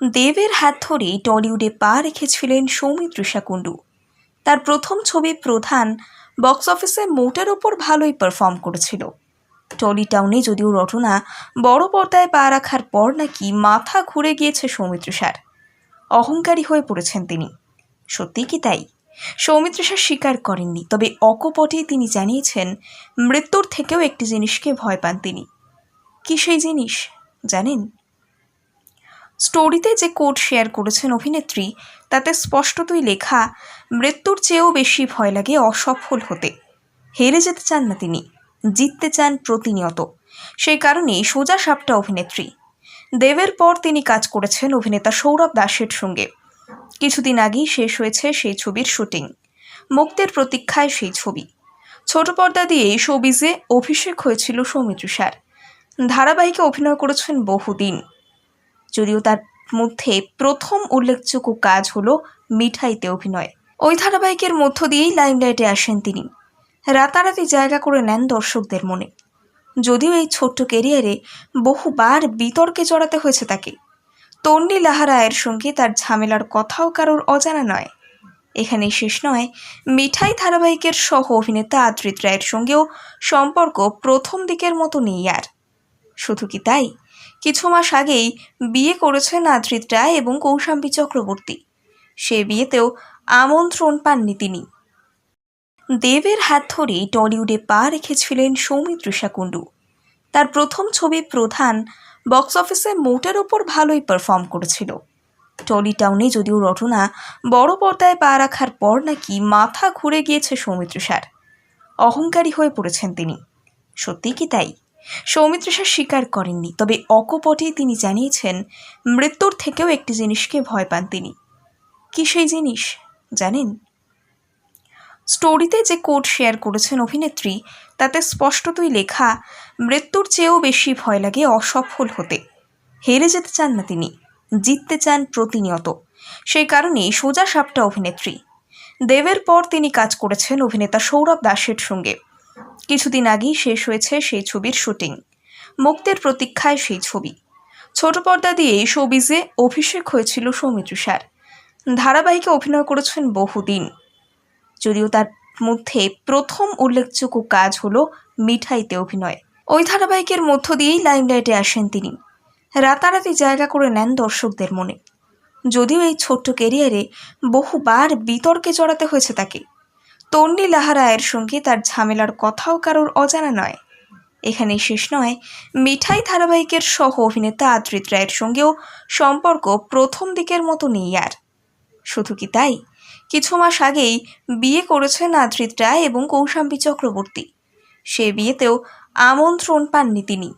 দেবের হাত ধরেই টলিউডে পা রেখেছিলেন সৌমিত্রিষা কুণ্ডু। তার প্রথম ছবি প্রধান বক্স অফিসে মোটের ওপর ভালোই পারফর্ম করেছিল। টলি টাউনে যদিও রটনা বড় পর্দায় পা রাখার পর নাকি মাথা ঘুরে গিয়েছে সৌমিত্রিষার অহংকারী হয়ে পড়েছেন তিনি। সত্যি কি তাই? সৌমিত্রিষা স্বীকার করেননি, তবে অকপটে তিনি জানিয়েছেন, মৃত্যুর থেকেও একটি জিনিসকে ভয় পান তিনি। কি সেই জিনিস, জানেন? স্টোরিতে যে কোড শেয়ার করেছেন অভিনেত্রী, তাতে স্পষ্টতই লেখা, মৃত্যুর চেয়েও বেশি ভয় লাগে অসফল হতে। হেরে যেতে চান না তিনি, জিততে চান প্রতিনিয়ত। সেই কারণেই সোজা সাপটা অভিনেত্রী। দেবের পর তিনি কাজ করেছেন অভিনেতা সৌরভ দাসের সঙ্গে। কিছুদিন আগেই শেষ হয়েছে সেই ছবির শুটিং। মুক্তের প্রতীক্ষায় সেই ছবি। ছোট পর্দা দিয়ে শোবিজে অভিষেক হয়েছিল সৌমিত্রিষার ধারাবাহিকে অভিনয় করেছেন বহুদিন। যদিও তার মধ্যে প্রথম উল্লেখযোগ্য কাজ হলো মিঠাইতে অভিনয়। ওই ধারাবাহিকের মধ্য দিয়েই লাইমলাইটে আসেন তিনি। রাতারাতি জায়গা করে নেন দর্শকদের মনে। যদিও এই ছোট্ট কেরিয়ারে বহুবার বিতর্কে জড়াতে হয়েছে তাকে তন্ডি লাহারায়ের সঙ্গে তার ঝামেলার কথাও কারোর অজানা নয়। এখানেই শেষ নয়, মিঠাই ধারাবাহিকের সহ অভিনেতা আদ্রিত রায়ের সঙ্গেও সম্পর্ক প্রথম দিকের মতো নেই আর। শুধু কি তাই? কিছু মাস আগেই বিয়ে করেছেন আদ্রিত রায় এবং কৌশাম্বী চক্রবর্তী। সে বিয়েতেও আমন্ত্রণ পাননি তিনি। দেবের হাত ধরেই টলিউডে পা রেখেছিলেন সৌমিত্রিষা কুণ্ডু তার প্রথম ছবি প্রধান বক্স অফিসে মোটের ওপর ভালোই পারফর্ম করেছিল। টলি টাউনে যদিও রটনা বড় পর্দায় পা রাখার পর নাকি মাথা ঘুরে গিয়েছে সৌমিত্রিষার অহংকারী হয়ে পড়েছেন তিনি। সত্যি কি তাই? সৌমিত্রিষা স্বীকার করেননি, তবে অকপটে তিনি জানিয়েছেন, মৃত্যুর থেকেও একটি জিনিসকে ভয় পান তিনি। কি সেই জিনিস, জানেন? স্টোরিতে যে কোড শেয়ার করেছেন অভিনেত্রী, তাতে স্পষ্টতই লেখা, মৃত্যুর চেয়েও বেশি ভয় লাগে অসফল হতে। হেরে যেতে চান না তিনি, জিততে চান প্রতিনিয়ত। সেই কারণেই সোজা সাপটা অভিনেত্রী। দেবের পর তিনি কাজ করেছেন অভিনেতা সৌরভ দাসের সঙ্গে। কিছুদিন আগেই শেষ হয়েছে সেই ছবির শুটিং। মুক্তির প্রতীক্ষায় সেই ছবি। ছোট পর্দা দিয়ে এই শোবিজে অভিষেক হয়েছিল সৌমিত্রিষার ধারাবাহিকে অভিনয় করেছেন বহুদিন। যদিও তার মধ্যে প্রথম উল্লেখযোগ্য কাজ হলো মিঠাইতে অভিনয়। ওই ধারাবাহিকের মধ্য দিয়েই লাইমলাইটে আসেন তিনি। রাতারাতি জায়গা করে নেন দর্শকদের মনে। যদিও এই ছোট্ট কেরিয়ারে বহুবার বিতর্কে জড়াতে হয়েছে তাকে তন্ডি লাহারায়ের সঙ্গে তার ঝামেলার কথাও কারোর অজানা নয়। এখানেই শেষ নয়, মিঠাই ধারাবাহিকের সহ অভিনেতা আদ্রিত রায়ের সঙ্গেও সম্পর্ক প্রথম দিকের মতো নেই আর। শুধু কি তাই? কিছু মাস আগেই বিয়ে করেছেন আদ্রিত রায় এবং কৌশাম্বী চক্রবর্তী। সে বিয়েতেও আমন্ত্রণ পাননি তিনি।